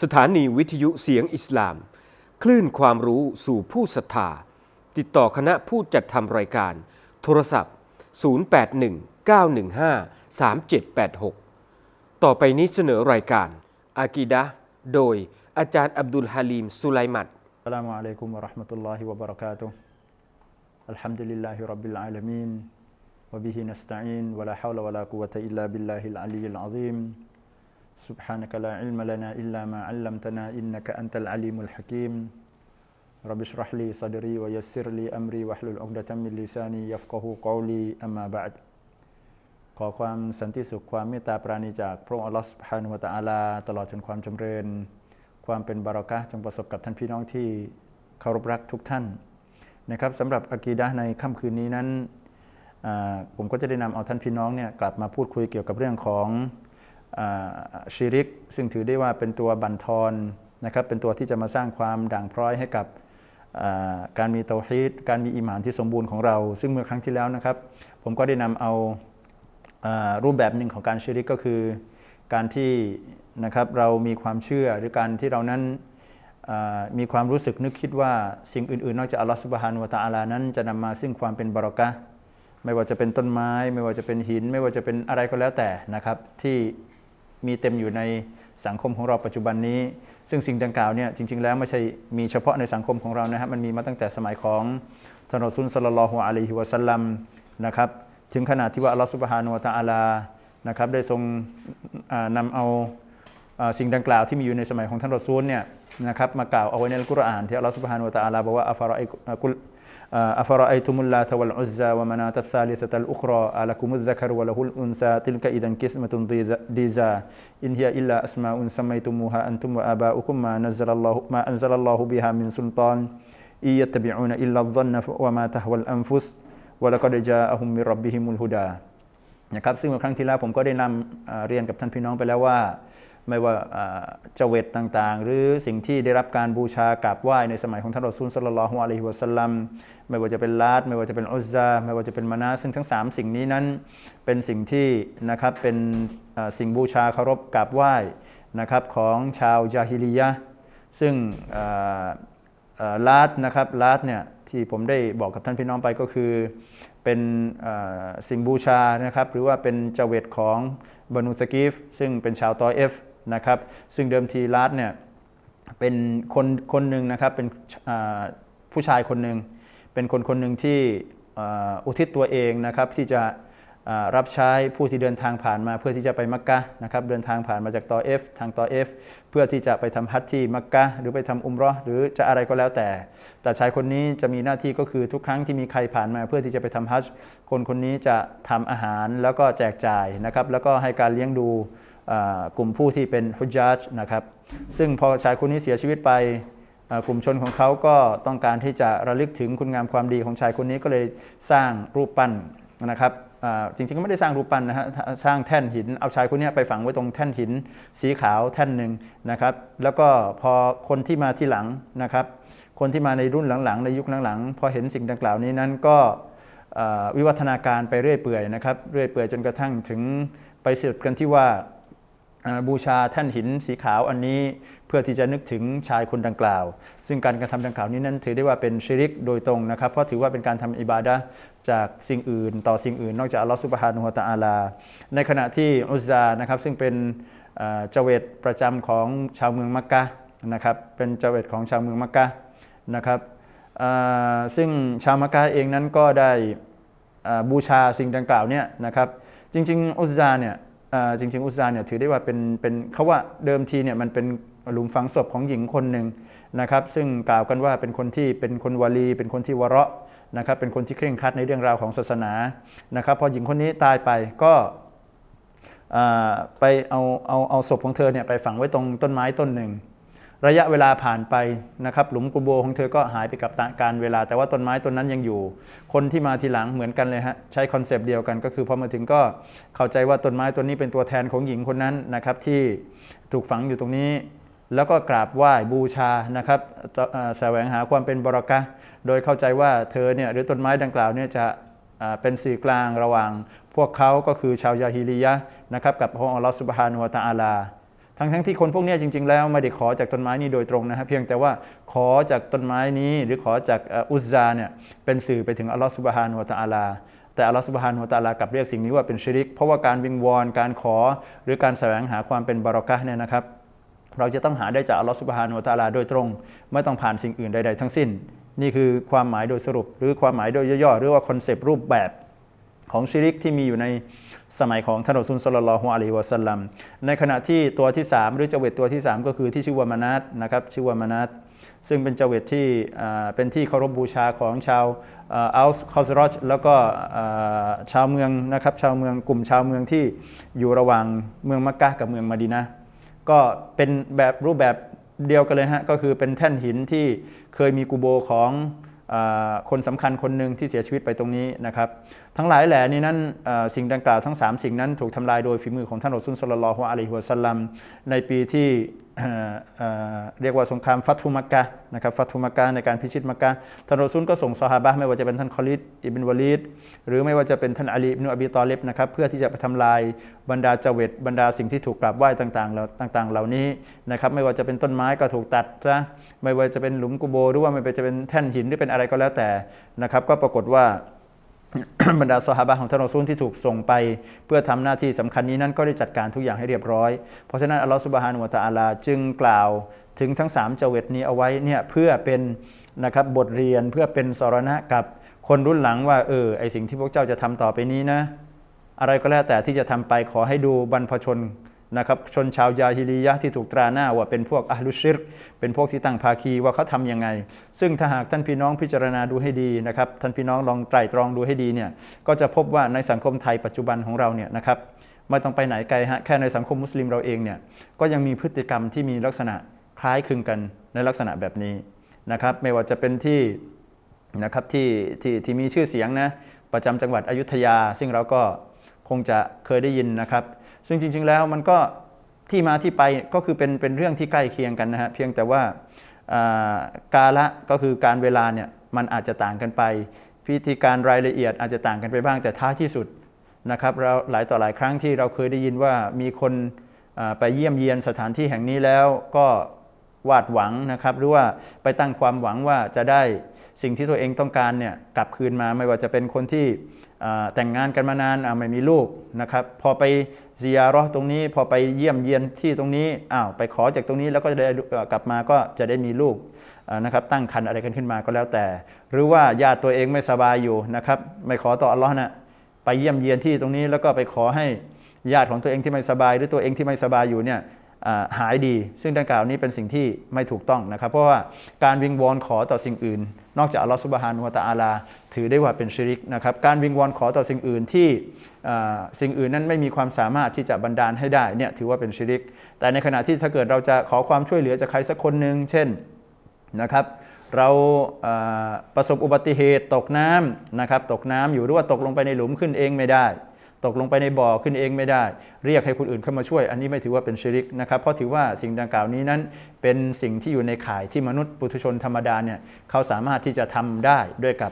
สถานีวิทยุเสียงอิสลาม คลื่นความรู้สู่ผู้ศรัทธา ติดต่อคณะผู้จัดทำรายการ โทรศัพท์ 0819153786 ต่อไปนี้เสนอรายการ อากีดะห์โดยอาจารย์อับดุลฮาลีมสุไลมัด السلام عليكم ورحمة الله وبركاته الحمد لله رب العالمين وبه نستعين ولا حول ولا قوة إلا بالله العلي العظيم سبحانك لا علم لنا إلا ما علمتنا إنك أنت العليم الحكيم رب اشرح لي صدري ويسر لي أمري واحلل عقدة من لساني يفقه قولي أما بعد ขอความสันติสุขความเมตตาปราณีจากพระองค์อัลลอฮฺสุบฮานุวะตะอาลา ตลอดจนความจำเริญ ความเป็นบารอกะห์จงประสบกับท่านพี่น้องที่เคารพรักทุกท่านนะครับสำหรับอากีดะห์ในค่ำคืนนี้นั้นอ่าผมก็จะได้นำเอาท่านพี่น้องเนี่ยกลับมาพูดคุยเกี่ยวกับเรื่องของอา ชิริก ซึ่งถือได้ว่าเป็นตัวบั่นทอนนะครับเป็นตัวที่จะมาสร้างความด่างพร้อยให้กับการมีเตาฮีดการมีอิหมานที่สมบูรณ์ของเรา ซึ่งเมื่อครั้งที่แล้วนะครับ ผมก็ได้นำเอาอารูปแบบหนึ่งของการชิริกก็คือ การที่นะครับเรามีความเชื่อหรือการที่เรานั้นมีความรู้สึกนึกคิดว่าสิ่งอื่นๆ นอกจากอัลลอฮฺสุบฮานุวะตะอาลานั้นจะนำมาซึ่งความเป็นบารอกะไม่ว่าจะเป็นต้นไม้ ไม่ว่าจะเป็นหิน ไม่ว่าจะเป็นอะไรก็แล้วแต่นะครับที่ มีเต็มอยู่ในสังคมของเราปัจจุบันนี้ ซึ่งสิ่งดังกล่าวเนี่ยจริง ๆ แล้วไม่ใช่มีเฉพาะในสังคมของเรานะครับมันมีมาตั้งแต่สมัยของท่านรอซูลสัลลัลลอฮุอะลัยฮิวะสัลลัมนะครับถึงขนาดที่ว่าอัลลอฮฺสุบฮานุวะตะอาลานะครับได้ทรงอ่านำเอาสิ่งดังกล่าวที่มีอยู่ในสมัยของท่านรอซูลเนี่ยนะครับมากล่าวเอาไว้ในอัลกุรอานที่อัลลอฮฺสุบฮานุวะตะอาลาบอกว่าอัฟรอไออ่ากุลอ่าอัฟรอไอตุมุลลาตะวัลอุซซาวะมะนาตัสซาลิซะตัลอุคระลักุล ะฮุลอุนซาติลกะอิดันกิสมะตุนดีซาอินฮิยะอิลลาอัสมาอุนซัมมัยตุมูฮาอันตุมวะอาบาอุคุมมานัซซัลลัลลอฮุมาอันซัลลัลลอฮุบิฮามินซุลตานอิยัตตะบิอูนอิลลัซซันนะวะมาตะฮวัลอันฟุส วะละก็ได้จาอะฮุมมิรับบิฮิมุลฮุดา นะครับ ซึ่งเมื่อครั้งที่แล้วผมก็ได้นำอ่าเรียนกับท่านพี่น้องไปแล้วว่า ไม่ว่าเจเวตต่างๆ หรือสิ่งที่ได้รับการบูชากราบไหว้ในสมัยของท่านรอซูลสัลลัลลอฮุอะลัยฮิวะสัลลัมไม่ว่าจะเป็นลาดไม่ว่าจะเป็นอุซซาไม่ว่าจะเป็นมานาซึ่งทั้ง 3 สิ่งนี้นั้นเป็นสิ่งที่นะครับเป็นสิ่งบูชาเคารพกราบไหว้นะครับของชาวจาฮิลียะซึ่งลาดนะครับลาดเนี่ยที่ผมได้บอกกับท่านพี่น้องไปก็คือ เป็นสิ่งบูชานะครับหรือว่าเป็นเจเวตของบานูสกีฟซึ่งเป็นชาวตอเอฟ นะครับซึ่งเดิมทีลาดเนี่ยเป็นคนคนหนึ่งนะครับเป็นผู้ชายคนหนึ่งเป็นคนคนหนึ่งที่อุทิศตัวเองนะครับที่จะรับใช้ผู้ที่เดินทางผ่านมาเพื่อที่จะไปมักกะนะครับเดินทางผ่านมาจากตอเอฟทางตอเอฟเพื่อที่จะไปทำฮัจญ์ที่มักกะหรือไปทำอุมราะห์หรือจะอะไรก็แล้วแต่ แต่ชายคนนี้จะมีหน้าที่ก็คือทุกครั้งที่มีใครผ่านมา เพื่อที่จะไปทำฮัจคนคนนี้จะทำอาหารแล้วก็แจกจ่ายนะครับแล้วก็ให้การเลี้ยงดู กลุ่มผู้ที่เป็นฮุจญาจนะครับซึ่งพอชายคนนี้เสียชีวิตไปกลุ่มชนของเขาก็ต้องการที่จะระลึกถึงคุณงามความดีของชายคนนี้ก็เลยสร้างรูปปั้นนะครับจริงๆก็ไม่ได้สร้างรูปปั้นนะฮะสร้างแท่นหินเอาชายคนนี้ไปฝังไว้ตรงแท่นหินสีขาวแท่นหนึ่งนะครับ แล้วก็พอคนที่มาที่หลังนะครับ คนที่มาในรุ่นหลังๆ ในยุคหลังๆ พอเห็นสิ่งดังกล่าวนี้นั้นก็วิวัฒนาการไปเรื่อยเปื่อยนะครับเรื่อยเปื่อยจนกระทั่งถึงไปสุดกันที่ว่า บูชาแท่นหินสีขาวอันนี้เพื่อที่จะนึกถึงชายคนดังกล่าว ซึ่งการกระทำดังกล่าวนี้นั้นถือได้ว่าเป็นชิริกโดยตรงนะครับ เพราะถือว่าเป็นการทำอิบาดะจากสิ่งอื่น ต่อสิ่งอื่น นอกจากอัลลอฮฺสุบฮานุฮะตะอาลา ในขณะที่อุซานะครับซึ่งเป็นเจเวตประจำของชาวเมืองมักกะนะครับเป็นเจเวตของชาวเมืองมักกะนะครับซึ่งชาวมักกะเองนั้นก็ได้บูชาสิ่งดังกล่าวเนี่ยนะครับจริงๆอุซาเนี่ย จริง ๆ อุซานเนี่ยถือได้ว่าเป็นเป็นเขาว่าเดิมทีเนี่ยมันเป็นหลุมฝังศพของหญิงคนหนึ่งนะครับ ซึ่งกล่าวกันว่าเป็นคนที่เป็นคนวาลี เป็นคนที่วระนะครับเป็นคนที่เคร่งครัดในเรื่องราวของศาสนานะครับพอหญิงคนนี้ตายไปก็ไปเอาเอาเอาศพของเธอเนี่ยไปฝังไว้ตรงต้นไม้ต้นหนึ่ง ระยะเวลาผ่านไปนะครับหลุมกุโบของเธอก็หายไปกับการเวลา แต่ว่าต้นไม้ต้นนั้นยังอยู่ คนที่มาทีหลังเหมือนกันเลยฮะใช้คอนเซปต์เดียวกันก็คือพอมาถึงก็เข้าใจว่าต้นไม้ต้นนี้เป็นตัวแทนของหญิงคนนั้นนะครับที่ถูกฝังอยู่ตรงนี้ แล้วก็กราบไหว้บูชานะครับแสวงหาความเป็นบรกะโดยเข้าใจว่าเธอเนี่ยหรือต้นไม้ดังกล่าวเนี่ยจะเป็นสื่อกลางระหว่างพวกเขาก็คือชาวยาฮิลียะนะครับกับพระองค์อัลลอฮฺสุบฮานุวะตะอาลา ทั้งทั้งที่คนพวกนี้จริง ๆ แล้วไม่ได้ขอจากต้นไม้นี้โดยตรงนะฮะเพียงแต่ว่าขอจากต้นไม้นี้หรือขอจากอุซซาเนี่ยเป็นสื่อไปถึงอัลลอฮฺสุบฮานุวะตะอาลาแต่อัลลอฮฺสุบฮานุวะตะอาลากับเรียกสิ่งนี้ว่าเป็นชิริก เพราะว่าการวิงวอนการขอ หรือการแสวงหาความเป็นบารอกะเนี่ยนะครับ เราจะต้องหาได้จากอัลลอฮฺสุบฮานุวะตะอาลาโดยตรง ไม่ต้องผ่านสิ่งอื่นใด ๆ ทั้งสิ้น นี่คือความหมายโดยสรุป หรือความหมายโดยย่อๆหรือว่าคอนเซปต์รูปแบบของชิริกที่มีอยู่ใน สมัยของท่านรอซูลสลลัลลฮุอะลัยวะสัลลัมในขณะที่ตัวที่ 3 หรือเจเวตตัวที่ 3 ก็คือที่ชื่อว่ามานัตนะครับชื่อว่ามานัตซึ่งเป็นเจเวตที่เป็นที่เคารพบูชาของชาวอัลส์คอสรอชแล้วก็ชาวเมืองนะครับชาวเมืองกลุ่มชาวเมืองที่อยู่ระหว่างเมืองมักกะห์กับเมืองมะดีนะก็เป็นแบบรูปแบบเดียวกันเลยฮะก็คือเป็นแท่นหินที่เคยมีกูโบของ คนสำคัญคนหนึ่งที่เสียชีวิตไปตรงนี้นะครับทั้งหลายแหล่นี้นั้นสิ่งดังกล่าวทั้ง 3 สิ่งนั้นถูกทำลายโดยฝีมือของท่านรอซุลสลลลอฮุอะลัยฮิวะสัลลัมในปีที่ เรียกว่าสงครามฟัตุมักกะนะครับฟัตุมักกะในการพิชิตมักกะท่านรอซุลก็ส่งซอฮาบะไม่ว่าจะเป็นท่านคอลิดอิบนวะลีดหรือไม่ว่าจะเป็นท่านอาลีอิบนุอบีตอเลบนะครับเพื่อที่จะไปทำลายบรรดาเจเวตบรรดาสิ่งที่ถูกกราบไหว้ต่างๆเหล่าต่างๆ เหล่านี้นะครับไม่ว่าจะเป็นต้นไม้ก็ถูกตัดซะไม่ว่าจะเป็นหลุมกุโบหรือว่าไม่ว่าจะเป็นแท่นหินหรือเป็นอะไรก็แล้วแต่นะครับก็ปรากฏว่า บรรดาซอฮาบะของท่านรอซูลที่ถูกส่งไป เพื่อทำหน้าที่สำคัญนี้นั้นก็ได้จัดการทุกอย่างให้เรียบร้อย เพราะฉะนั้นอัลลอฮฺสุบฮานุวะตะอาลาจึงกล่าวถึงทั้ง 3 เจเวตนี้เอาไว้เนี่ยเพื่อเป็นนะครับบทเรียนเพื่อเป็นสรณะกับคนรุ่นหลังว่าเออไอสิ่งที่พวกเจ้าจะทำต่อไปนี้นะ อะไรก็แล้วแต่ที่จะทำไปขอให้ดูบรรพชน นะครับชนชาวยาฮิลียะที่ถูกตราหน้าว่าเป็นพวกอัลลุชิรเป็นพวกที่ตั้งภาคีว่าเขาทำยังไง ซึ่งถ้าหากท่านพี่น้องพิจารณาดูให้ดีนะครับท่านพี่น้องลองไตร่ตรองดูให้ดีเนี่ยก็จะพบว่าในสังคมไทยปัจจุบันของเราเนี่ยนะครับไม่ต้องไปไหนไกลฮะแค่ในสังคมมุสลิมเราเองเนี่ยก็ยังมีพฤติกรรมที่มีลักษณะคล้ายคลึงกันในลักษณะแบบนี้นะครับไม่ว่าจะเป็นที่นะครับที่ที่ที่มีชื่อเสียงนะประจำจังหวัดอยุธยา ซึ่งเราก็คงจะเคยได้ยินนะครับ ซึ่งจริง ๆ แล้วมันก็ที่มาที่ไปก็คือเป็นเป็นเรื่องที่ใกล้เคียงกันนะฮะเพียงแต่ว่ากาละก็คือการเวลาเนี่ยมันอาจจะต่างกันไป พิธีการรายละเอียดอาจจะต่างกันไปบ้างแต่ท้ายที่สุดนะครับเราหลายต่อหลายครั้งที่เราเคยได้ยินว่ามีคนไปเยี่ยมเยียนสถานที่แห่งนี้แล้วก็วาดหวังนะครับหรือว่าไปตั้งความหวังว่าจะได้สิ่งที่ตัวเองต้องการเนี่ยกลับคืนมาไม่ว่าจะเป็นคนที่แต่งงานกันมานานไม่มีลูกนะครับพอไป ซียารอตรงนี้พอไปเยี่ยมเยียนที่ตรงนี้อ้าวไปขอจากตรงนี้แล้วก็จะได้กลับมาก็จะได้มีลูกนะครับตั้งคันอะไรกันขึ้นมาก็แล้วแต่ หรือว่าญาติตัวเองไม่สบายอยู่นะครับไม่ขอต่ออัลลอฮ์นะไปเยี่ยมเยียนที่ตรงนี้แล้วก็ไปขอให้ญาติของตัวเองที่ไม่สบาย หรือตัวเองที่ไม่สบายอยู่เนี่ย หายดี ซึ่งดังกล่าวนี้เป็นสิ่งที่ไม่ถูกต้องนะครับ เพราะว่าการวิงวอนขอต่อสิ่งอื่น นอกจากอัลลอฮฺสุบฮานุวะตะอาลา ถือได้ว่าเป็นชิริกนะครับ การวิงวอนขอต่อสิ่งอื่นที่สิ่งอื่นนั้นไม่มีความสามารถที่จะบันดาลให้ได้เนี่ยถือว่าเป็นชิริก แต่ในขณะที่ถ้าเกิดเราจะขอความช่วยเหลือจากใครสักคนหนึ่งเช่นนะครับเราอ่าประสบอุบัติเหตุตกน้ำนะครับตกน้ำอยู่หรือว่าตกลงไปในหลุมขึ้นเองไม่ได้ ตกลงไปในบ่อขึ้นเองไม่ได้ เรียกให้คนอื่นเข้ามาช่วย อันนี้ไม่ถือว่าเป็นชิริกนะครับ เพราะถือว่าสิ่งดังกล่าวนี้นั้น เป็นสิ่งที่อยู่ในข่ายที่มนุษย์ปุถุชนธรรมดาเนี่ยเขาสามารถที่จะทำได้ด้วยกับ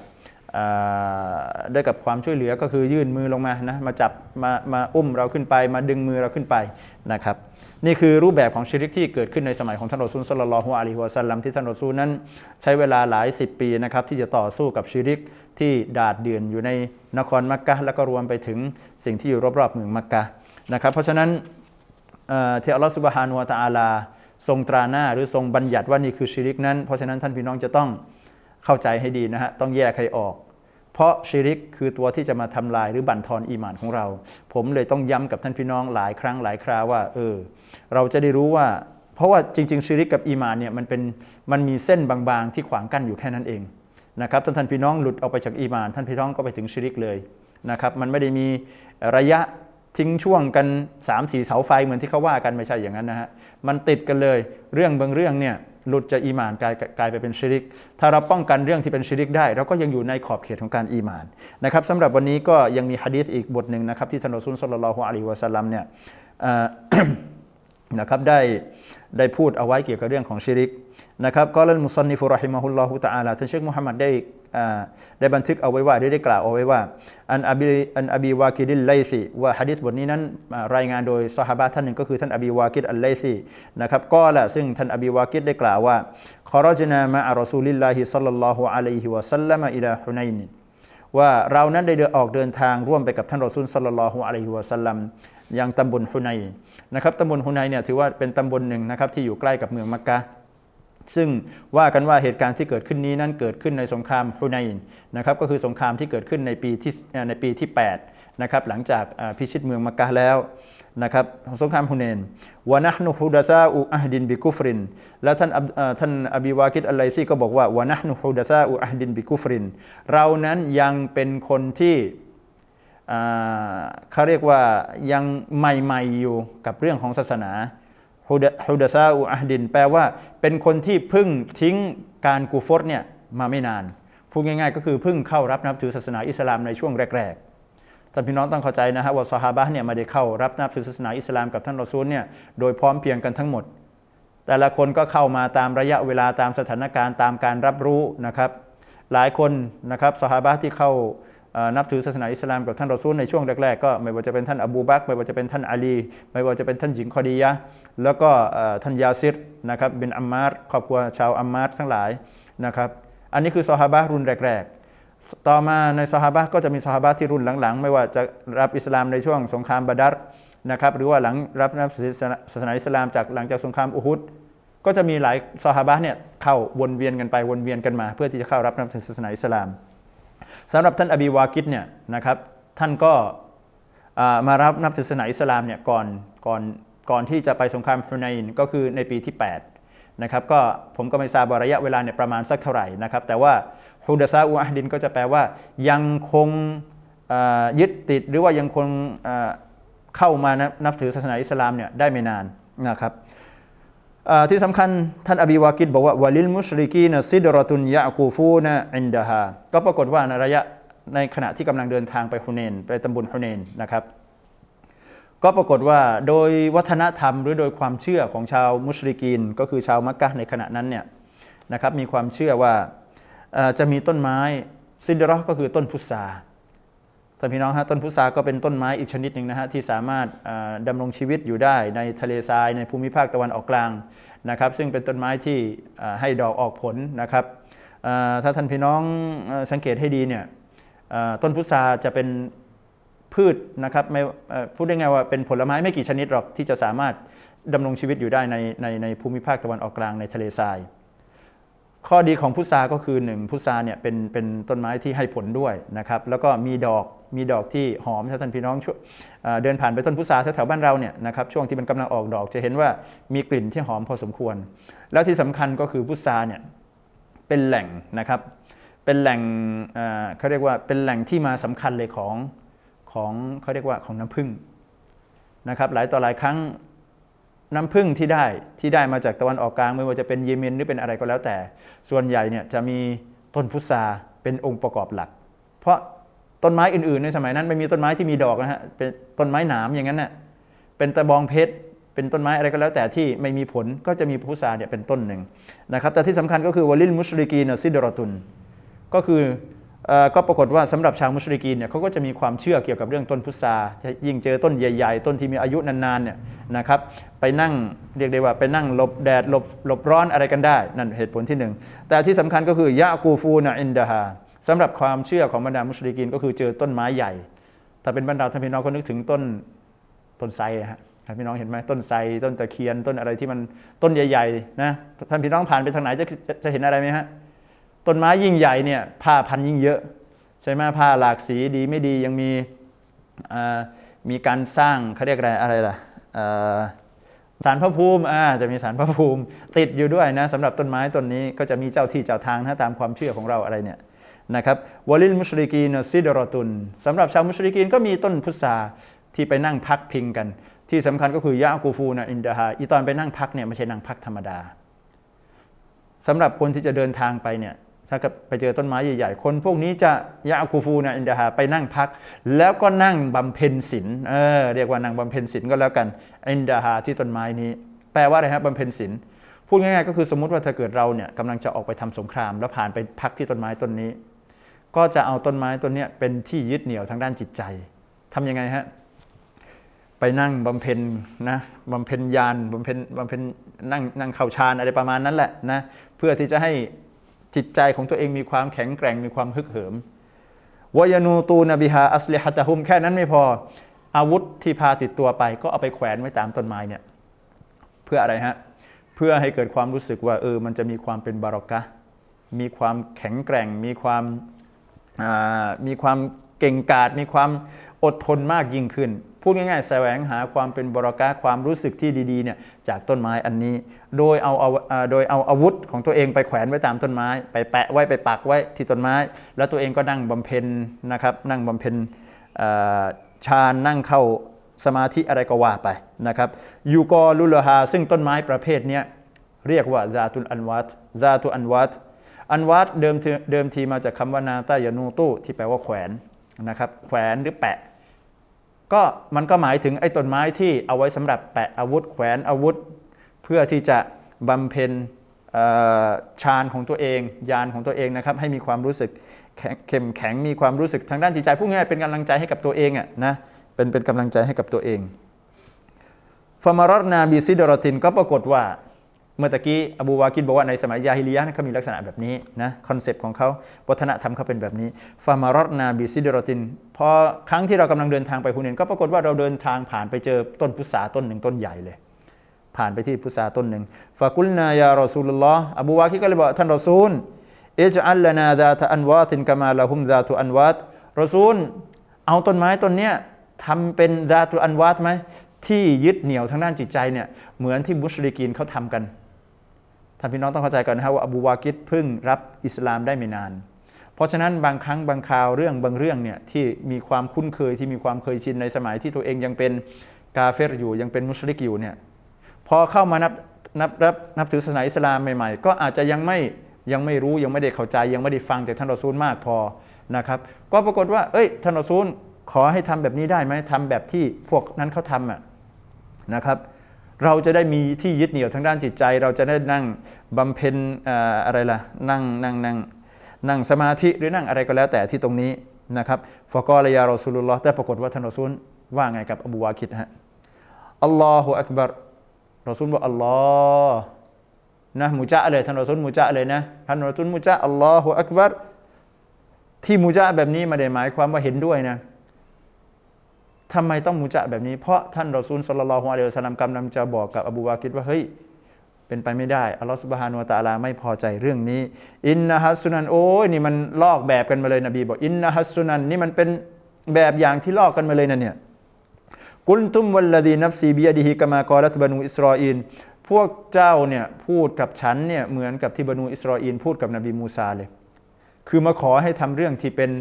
ด้วยกับความช่วยเหลือก็คือยื่นมือลงมานะมาจับมามาอุ้มเราขึ้นไป มาดึงมือเราขึ้นไปนะครับนี่คือรูปแบบของชิริกที่เกิดขึ้นในสมัยของท่านรอซูลสลลัลลอฮุอะลัยฮิวะสัลลัมที่ท่านรอซูลนั้น ใช้เวลาหลายสิบปีนะครับที่จะต่อสู้กับชิริกที่ดาดเดือนอยู่ในนครมักกะแล้วก็รวมไปถึงสิ่งที่อยู่รอบๆเมืองมักกะนะครับเพราะฉะนั้นเที่อัลลอฮฺสุบฮานุวะตะอาลาทรงตราหน้าหรือทรงบัญญัติว่านี่คือชิริกนั้น เพราะฉะนั้นท่านพี่น้องจะต้องเข้าใจให้ดีนะฮะต้องแยกให้ออก เพราะชิริกคือตัวที่จะมาทำลายหรือบั่นทอนอีหมานของเรา ผมเลยต้องย้ำกับท่านพี่น้องหลายครั้งหลายคราว่าเออเราจะได้รู้ว่าเพราะว่าจริง ๆชิริกกับอีหมานเนี่ยมันเป็นมันมีเส้นบางๆ ที่ขวางกั้นอยู่แค่นั้นเองนะครับถ้าท่านพี่น้องหลุดออกไปจากอีหมาน ท่านพี่น้องก็ไปถึงชิริกเลยนะครับมันไม่ได้มีระยะทิ้งช่วงกัน 3 4 เสาไฟเหมือนที่เขาว่ากันไม่ใช่อย่างนั้นนะฮะมันติดกันเลยเรื่องบางเรื่องเนี่ย หลุดจากอีมานกลายกลายไปเป็นชิริก ถ้าเราป้องกันเรื่องที่เป็นชิริกได้เราก็ยังอยู่ในขอบเขตของการอีมานนะครับสำหรับวันนี้ก็ยังมีฮะดีษอีกบทหนึ่งนะครับที่ท่านรอซูลสุลลัลฮุอะลัยฮิวะสัลลัมเนี่ยนะครับได้ได้พูดเอาไว้เกี่ยวกับเรื่องของชิริกนะครับก็ลัลมุซันนิฟุรอฮิมะฮุลลอฮุตะอาลาท่านเชคมุฮัมมัดได้ ได้บันทึกเอาไว้ว่าได้ได้กล่าวเอาไว้ว่า อันอบีอันอบีวากิดิลไลซีว่าฮะดิษบทนี้นั้นรายงานโดยซอฮาบะห์ท่านหนึ่งก็คือท่านอบีวากิดอัลไลซีนะครับก็ละซึ่งท่านอบีวากิดได้กล่าวว่าขอรจนามะอัรอซูลิลลาฮิซัลลัลลอฮุอะลัยฮิวะสัลลัมอิลาฮุนัยนว่าเรานั้นได้เดินออกเดินทางร่วมไปกับท่านรอซูลสัลลัลลอฮุอะลัยฮิวะสัลลัมยังตำบลฮุนัยนะครับตำบลฮุนัยเนี่ยถือว่าเป็นตำบลหนึ่งนะครับที่อยู่ใกล้กับเมืองมักกะ ซึ่งว่ากันว่าเหตุการณ์ที่เกิดขึ้นนี้นั้นเกิดขึ้นในสงครามฮุนัยนนะครับก็คือสงครามที่เกิดขึ้นในปีที่ในปีที่8นะครับหลังจากพิชิตเมืองมักกะแล้วนะครับสงครามฮุเนนวะนะห์นุฮุดะซาอุอะฮดินบิกุฟริน แล้วท่านท่านอบีวากิดอัลไลซีก็บอกว่าวะนะห์นุฮุดะซาอุอะฮดินบิกุฟริน เรานั้นยังเป็นคนที่เขาเรียกว่ายังใหม่ๆอยู่กับเรื่องของศาสนา ฮุดะซาอุอะฮดิน แปลว่าเป็นคนที่เพึ่งทิ้งการกูฟรเนี่ยมาไม่นาน พูดง่ายๆ ก็คือเพิ่งเข้ารับนับถือศาสนาอิสลามในช่วงแรกๆท่านพี่น้องต้องเข้าใจนะฮะว่าซอฮาบะเนี่ยไม่ได้เข้ารับนับถือศาสนาอิสลามกับท่านรอซูลเนี่ยโดยพร้อมเพียงกันทั้งหมด แต่ละคนก็เข้ามาตามระยะเวลาตามสถานการณ์ตามการรับรู้นะครับ หลายคนนะครับซอฮาบะที่เข้านับถือศาสนาอิสลามกับท่านรอซูลในช่วงแรกๆก็ไม่ว่าจะเป็นท่านอบูบักไม่ว่าจะเป็นท่านอาลี ไม่ว่าจะเป็นท่านหญิงคอดียะ แล้วก็ท่านยาซิรนะครับบินอัมมาร์ครอบครัวชาวอัมมาร์ทั้งหลายนะครับ อันนี้คือซอฮาบะรุ่นแรก ๆ ต่อมาในซอฮาบะก็จะมีซอฮาบะที่รุ่นหลังๆ ไม่ว่าจะรับอิสลามในช่วงสงครามบาดัรนะครับหรือว่าหลังรับนับศาสนาอิสลามจากหลังจากสงครามอุฮุดก็จะมีหลายซอฮาบะเนี่ยเข้าวนเวียนกันไปวนเวียนกันมา เพื่อที่จะเข้ารับนับศาสนาอิสลามสำหรับท่านอบีวากิดเนี่ยนะครับท่านก็มารับนับศาสนาอิสลามเนี่ยก่อนก่อน ก่อนที่จะไปสงครามฮุนัยน์ก็คือในปีที่8นะครับก็ผมก็ไม่ทราบว่าระยะเวลาเนี่ยประมาณสักเท่าไหร่นะครับแต่ว่าฮุดซาอูอะฮดินก็จะแปลว่ายังคงยึดติดหรือว่ายังคงเข้ามานับนับถือศาสนาอิสลามเนี่ยได้ไม่นานนะครับที่สำคัญท่านอบีวากิดบอกว่าวลิลมุชริกีนซิดรตุนยะกูฟูนะอินดาฮาก็ปรากฏว่าในระยะในขณะที่กำลังเดินทางไปฮุเนน ไปตำบลฮุเนนนะครับ ก็ปรากฏว่าโดยวัฒนธรรมหรือโดยความเชื่อของชาวมุชริกีน ก็คือชาวมักกะในขณะนั้นเนี่ยนะครับมีความเชื่อว่าจะมีต้นไม้ซิดรอห์ก็คือต้นพุทราท่านพี่น้องฮะต้นพุทราก็เป็นต้นไม้อีกชนิดหนึ่งนะฮะที่สามารถอ่าดำรงชีวิตอยู่ได้ในทะเลทรายในภูมิภาคตะวันออกกลางนะครับ ซึ่งเป็นต้นไม้ที่ให้ดอกออกผลนะครับถ้าท่านพี่น้องสังเกตให้ดีเนี่ยต้นพุทราจะเป็น พืชนะครับไม่พูดได้ไงว่าเป็นผลไม้ไม่กี่ชนิดหรอกที่จะสามารถดำรงชีวิตอยู่ได้ในในในภูมิภาคตะวันออกกลางในทะเลทราย ข้อดีของพุทราก็คือหนึ่งพุทราเนี่ยเป็นเป็นต้นไม้ที่ให้ผลด้วยนะครับแล้วก็มีดอกมีดอกที่หอมถ้าท่านพี่น้องเอเดินผ่านไปต้นพุทราแถวๆบ้านเราเนี่ยนะครับช่วงที่มันกำลังออกดอกจะเห็นว่ามีกลิ่นที่หอมพอสมควร แล้วที่สำคัญก็คือพุทราเนี่ยเป็นแหล่งนะครับเป็นแหล่งเเขาเรียกว่าเป็นแหล่งที่มาสำคัญเลยของ ของเขาเรียกว่าของน้ำผึ้งนะครับหลายต่อหลายครั้งน้ำผึ้งที่ได้ที่ได้มาจากตะวันออกกลางไม่ว่าจะเป็นเยเมนหรือเป็นอะไรก็แล้วแต่ ส่วนใหญ่เนี่ยจะมีต้นพุทราเป็นองค์ประกอบหลัก เพราะต้นไม้อื่นๆ ในสมัยนั้นไม่มีต้นไม้ที่มีดอกนะฮะเป็นต้นไม้หนามอย่างนั้นน่ะเป็นตะบองเพชรเป็นต้นไม้อะไรก็แล้วแต่ที่ไม่มีผลก็จะมีพุทราเนี่ยเป็นต้นหนึ่งนะครับแต่ที่สำคัญก็คือวลิลมุชริกีนซิดรอตุนก็คือ ก็ปรากฏว่าสำหรับชาวมุชริกีนเนี่ยเขาก็จะมีความเชื่อเกี่ยวกับเรื่องต้นพุทราจะยิ่งเจอต้นใหญ่ ๆ ต้นที่มีอายุนานๆเนี่ยนะครับไปนั่งเรียกได้ว่าไปนั่งหลบแดดหลบหลบร้อนอะไรกันได้ นั่นเหตุผลที่หนึ่งแต่ที่สำคัญก็คือยะกูฟูนะอินดาฮาสำหรับความเชื่อของบรรดามุชริกีนก็คือเจอต้นไม้ใหญ่ ถ้าเป็นบรรดาท่านพี่น้องก็นึกถึงต้นต้นไทรฮะท่านพี่น้องเห็นไหมต้นไทรต้นตะเคียนต้นอะไรที่มันต้นใหญ่ๆนะท่านพี่น้องผ่านไปทางไหนจะจะจะเห็นอะไรไหมฮะ ต้นไม้ยิ่งใหญ่เนี่ยผ้าพันยิ่งเยอะ ใช่ไหมผ้าหลากสีดีไม่ดียังมีมีการสร้างเขาเรียกอะไรอะไรล่ะสารพระภูมิอ่าจะมีสารพระภูมิ ติดอยู่ด้วยนะสำหรับต้นไม้ต้นนี้ก็จะมีเจ้าที่เจ้าทางนะตามความเชื่อของเราอะไรเนี่ยนะครับวลิลมุชริกีนซิดรอตุนสำหรับชาวมุชริกีนก็มีต้นพุทราที่ไปนั่งพักพิงกัน ที่สำคัญก็คือยะกูฟูนะอินดาฮาอีตอนไปนั่งพักเนี่ยไม่ใช่นั่งพักธรรมดาสำหรับคนที่จะเดินทางไปเนี่ย ถ้าไปเจอต้นไม้ใหญ่ๆ คนพวกนี้จะยาคูฟูนะอินดาฮาไปนั่งพัก แล้วก็นั่งบำเพ็ญศีลเออเรียกว่านั่งบำเพ็ญศีลก็แล้วกันอินดาฮาที่ต้นไม้นี้ แปลว่าอะไรครับบำเพ็ญศีลพูดง่ายๆก็คือสมมติว่าถ้าเกิดเราเนี่ยกำลังจะออกไปทำสงคราม แล้วผ่านไปพักที่ต้นไม้ต้นนี้ ก็จะเอาต้นไม้ต้นนี้เป็นที่ยึดเหนี่ยวทางด้านจิตใจทำยังไงฮะไปนั่งบำเพ็ญนะบำเพ็ญญาณบำเพ็ญบำเพ็ญนั่งนั่งเข่าฌานอะไรประมาณนั้นแหละนะเพื่อที่จะให้ จิตใจของตัวเองมีความแข็งแกร่งมีความฮึกเหิมวายานูตูนบิฮาอัสลิฮัตะฮุมแค่นั้นไม่พออาวุธที่พาติดตัวไป ก็เอาไปแขวนไว้ตามต้นไม้เนี่ยเพื่ออะไรฮะเพื่อให้เกิดความรู้สึกว่าเออมันจะมีความเป็นบารอกะมีความแข็งแกร่ง มีความามีความเก่งกาจมีความอดทนมากยิ่งขึ้น พูดง่ายๆแสวงหาความเป็นบรากะความรู้สึกที่ดีๆเนี่ยจากต้นไม้อันนี้ โดยเอาเอาโดยเอาอาวุธของตัวเองไปแขวนไว้ตามต้นไม้ ไปแปะไว้ไปปักไว้ที่ต้นไม้ แล้วตัวเองก็นั่งบำเพ็ญนะครับนั่งบำเพ็ญฌานนั่งเข้าสมาธิอะไรก็ว่าไปนะครับยูกอลุลฮาซึ่งต้นไม้ประเภทนี้เรียกว่าซาตุลอันวัตซาตุอันวัตอันวัดเดิมเดิมทีมาจากคำว่านาตายานูตู้ที่แปลว่าแขวนนะครับแขวนหรือแปะ ก็มันก็หมายถึงไอ้ต้นไม้ที่เอาไว้สำหรับแปะอาวุธแขวนอาวุธ เพื่อที่จะบำเพ็ญฌานของตัวเองยานของตัวเองนะครับให้มีความรู้สึกเข้มแข็งมีความรู้สึกทางด้านจิตใจพูดง่ายเป็นกำลังใจให้กับตัวเองอะนะเป็นเป็นกำลังใจให้กับตัวเองฟามารอดนาบีซิดรอตินก็ปรากฏว่า เมื่อตะกี้อบูวากิดบอกว่าในสมัยยาฮิลียะห์เขามีลักษณะแบบนี้นะคอนเซปต์ของเขาวัฒนธรรมเขาเป็นแบบนี้ฟามารอดนาบิซิดรตินพอครั้งที่เรากำลังเดินทางไปฮุเนนก็ปรากฏว่าเราเดินทางผ่านไปเจอต้นพุทราต้นหนึ่งต้นใหญ่เลย ผ่านไปที่พุทราต้นหนึ่งฟากุลนายารอซูลุลลอฮ์อบูวากิดก็เลยบอกท่านรอซูลเอจอัลลนาดาตอันวาตินกามาละฮุมดาตุอันวัตรอซูล เอาต้นไม้ต้นเนี้ยทำเป็นดาตุอันวัตไหมที่ยึดเหนี่ยวทางด้านจิตใจเนี่ยเหมือนที่มุชริกีนเขาทำกัน ท่านพี่น้องต้องเข้าใจก่อนนะครับว่าอบูวากิดเพิ่งรับอิสลามได้ไม่นาน เพราะฉะนั้นบางครั้งบางคราวเรื่องบางเรื่องเนี่ยที่มีความคุ้นเคยที่มีความเคยชินในสมัยที่ตัวเองยังเป็นกาเฟรอยู่ยังเป็นมุชริกอยู่เนี่ยพอเข้ามานับนับรับนับถือศาสนาอิสลามใหม่ๆ ก็อาจจะยังไม่ยังไม่รู้ยังไม่ได้เข้าใจ ยังไม่ได้ฟังจากท่านรอซูลมากพอนะครับ ก็ปรากฏว่า เอ้ยท่านรอซูลขอให้ทำแบบนี้ได้ไหมทำแบบที่พวกนั้นเขาทำอะนะครับ เราจะได้มีที่ยึดเหนี่ยวทางด้านจิตใจ เราจะได้นั่งบำเพ็ญอะไรล่ะนั่งนั่งนั่งนั่งสมาธิหรือนั่งอะไรก็แล้วแต่ที่ตรงนี้นะครับฟะกอลยารอซูลุลลอฮ์แต่ปรากฏว่าท่านรอซูลว่าไงกับอบูวาคิดฮะอัลลอฮฺอักบัรรอซูลบอกอัลลอฮ์นะมุจะเลยท่านรอซูลมุจะเลยนะท่านรอซูลมุจะอัลลอฮฺอักบัรที่มุจะแบบนี้ไมาได้หมายความว่าเห็นด้วยนะ ทำไมต้องมุจะแบบนี้ เพราะท่านรอซูลสลลัลลอฮุอะลัยฮิวสลลัมกำลังจะบอกกับอบูวากิดว่าเฮ้ยเป็นไปไม่ได้อัลลอฮฺสุบฮานุตะอาลาไม่พอใจเรื่องนี้ อินนะฮัสซุนันโอ้ยนี่มันลอกแบบกันมาเลยนบีบอกอินนะฮัสซุนันนี่มันเป็นแบบอย่างที่ลอกกันมาเลยนะเนี่ยกุลตุมวัลลดีนับซีบียดิฮิกามากอรัตบานูอิสราอีนพวกเจ้าเนี่ยพูดกับฉันเนี่ยเหมือนกับที่บานูอิสราอีนพูดกับนบีมูซาเลย คือมาขอให้ทำเรื่องที่เป็น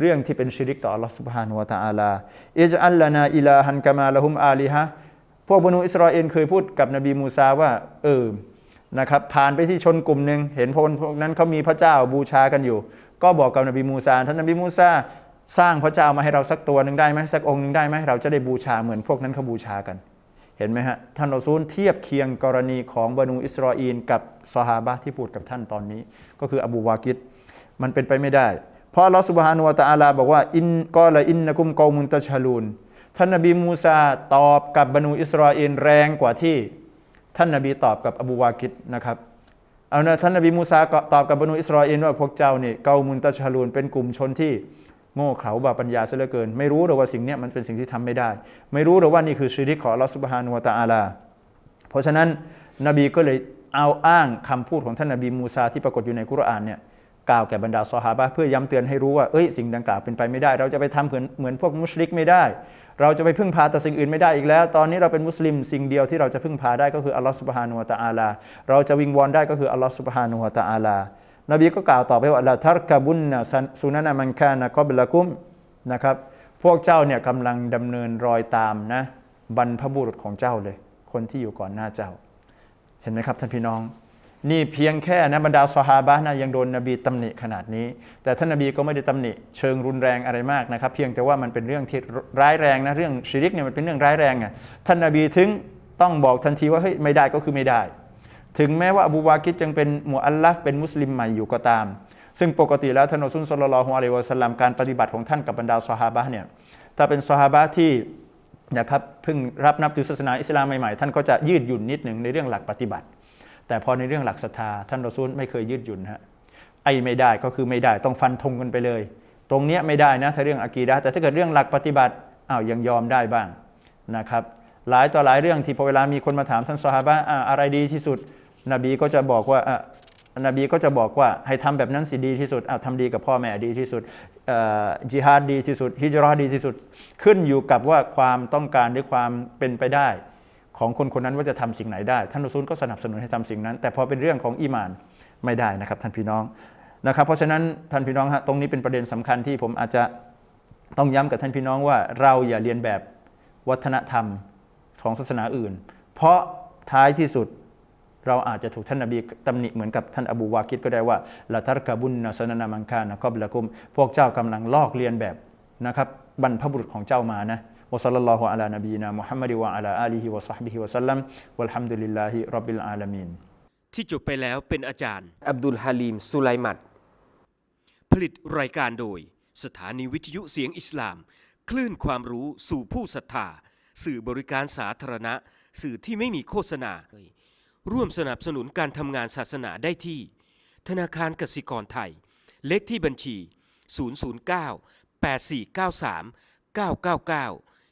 เรื่องที่เป็นชิริกต่อ Allah سبحانه และ تعالى อิจอัลลานาอิลาฮันกามาละฮุมอาลิฮะพวกบรรดอิสราเอลเคยพูดกับนบีมูซาว่า เออนะครับผ่านไปที่ชนกลุ่มหนึ่งเห็นพวกพวกนั้นเขามีพระเจ้าบูชากันอยู่ ก็บอกกับนบีมูซาท่านนบีมูซาสร้างพระเจ้ามาให้เราสักตัวหนึ่งได้ไหมสักองค์หนึ่งได้ไหมเราจะได้บูชาเหมือนพวกนั้นเขาบูชากัน เห็นไหมฮะท่านรอซูลเทียบเคียงกรณีของบรรดอิสราเอลกับซอฮาบะห์ที่พูดกับท่านตอนนี้ ก็คืออบูวากิดมันเป็นไปไม่ได้ เพ ราะอัลอสุบฮานุวะตะอาลาบอกว่าอินกอละอินนะกุมกอมุนตะชาลูนท่านนบีมูซาตอบกับบรรดอิสราเอลแรงกว่าที่ท่านนบีตอบกับอบูวากิดนะครับเอานะท่านนบีมูซาก็ตอบกับบรรดอิสราเอลว่าพวกเจ้านี่เกามุนตะชาลูนเป็นกลุ่มชนที่โง่เขลาบาปัญญาเสียเหลือเกิน ไม่รู้หรือว่าสิ่งนี้มันเป็นสิ่งที่ทำไม่ได้ ไม่รู้หรือว่านี่คือชีริกของลอสุบฮานุวะตะอาลา เพราะฉะนั้นนบีก็เลยเอาอ้างคำพูดของท่านนบีมูซาที่ปรากฏอยู่ในกุรอานเนี่ย กล่าวแก่บรรดาซอฮาบะเพื่อย้ำเตือนให้รู้ว่าเอ้ยสิ่งดังกล่าวเป็นไปไม่ได้ เราจะไปทำเหมือนเหมือนพวกมุชริกไม่ได้ เราจะไปพึ่งพาแต่สิ่งอื่นไม่ได้อีกแล้ว ตอนนี้เราเป็นมุสลิมสิ่งเดียวที่เราจะพึ่งพาได้ก็คืออัลลอฮฺสุบฮานุวะตะอาลา เราจะวิงวอนได้ก็คืออัลลอฮฺสุบฮานุวะตะอาลานบีก็กล่าวต่อไปว่าละทัรกบุนนะสุนันะมันคานะกอบละกุมนะครับพวกเจ้าเนี่ยกำลังดำเนินรอยตามนะบรรพบุรุษของเจ้าเลย คนที่อยู่ก่อนหน้าเจ้า เห็นไหมครับท่านพี่น้อง นี่เพียงแค่นะบรรดาซอฮาบะนะยังโดนนบีตำหนิขนาดนี้ แต่ท่านนบีก็ไม่ได้ตำหนิเชิงรุนแรงอะไรมากนะครับ เพียงแต่ว่ามันเป็นเรื่องที่ร้ายแรงนะเรื่องชิริกเนี่ยมันเป็นเรื่องร้ายแรงอะท่านนบีถึงต้องบอกทันทีว่าเฮ้ยไม่ได้ก็คือไม่ได้ ถึงแม้ว่าอบูวากิดยังเป็นมูอัลลัฟเป็นมุสลิมใหม่อยู่ก็ตาม ซึ่งปกติแล้วท่านอซูลสลลัลลอฮุอะลัยวะสัลลัมการปฏิบัติของท่านกับบรรดาซอฮาบะเนี่ยถ้าเป็นซอฮาบะที่นะครับเพิ่งรับนับถือศาสนาอิสลามใหม่ๆท่านก็จะยืดหยุ่นนิดหนึ่งในเรื่องหลักปฏิบัติ แต่พอในเรื่องหลักศรัทธาท่านรอซูลไม่เคยยืดหยุ่นฮะไอ้ไม่ได้ก็คือไม่ได้ต้องฟันธงกันไปเลย ตรงเนี้ยไม่ได้นะถ้าเรื่องอะกีดะแต่ถ้าเกิดเรื่องหลักปฏิบัติอ้าวยังยอมได้บ้างนะครับหลายต่อหลายเรื่องที่พอเวลามีคนมาถามท่านซอฮาบะอ่าอะไรดีที่สุด นบีก็จะบอกว่าอะนบีก็จะบอกว่าให้ทำแบบนั้นสิดีที่สุดอ้าทำดีกับพ่อแม่ดีที่สุดอ่อจิฮาดดีที่สุดฮิจราะห์ดีที่สุด ขึ้นอยู่กับว่าความต้องการหรือความเป็นไปได้ ของคนคนนั้นว่าจะทำสิ่งไหนได้ท่านรอซูลก็สนับสนุนให้ทำสิ่งนั้น แต่พอเป็นเรื่องของอีมานไม่ได้นะครับท่านพี่น้องนะครับ เพราะฉะนั้นท่านพี่น้องฮะตรงนี้เป็นประเด็นสำคัญที่ผมอาจจะต้องย้ำกับท่านพี่น้องว่าเราอย่าเรียนแบบวัฒนธรรมของศาสนาอื่น เพราะท้ายที่สุดเราอาจจะถูกท่านนบีตำหนิเหมือนกับท่านอบูวากิดก็ได้ว่าละทัรกบุญนะสนานามังคานะกอบละกุม พวกเจ้ากำลังลอกเลียนแบบนะครับบรรพบุรุษของเจ้ามานะ วะซัลลัลลอฮุอะลานบีนะมุฮัมมัดวะอะลาอาลีฮิวะซอฮบิฮิวะสัลลัมวัลฮัมดุลิลลาฮิร็อบบิลอาลามีนที่จบไปแล้วเป็นอาจารย์อับดุลฮาลีมสุไลมัดผลิตรายการโดย สถานีวิทยุเสียงอิสลาม คลื่นความรู้สู่ผู้ศรัทธา สื่อบริการสาธารณะ สื่อที่ไม่มีโฆษณา ร่วมสนับสนุนการทำงานศาสนาได้ที่ ธนาคารกสิกรไทย เลขที่บัญชี 009 8493 999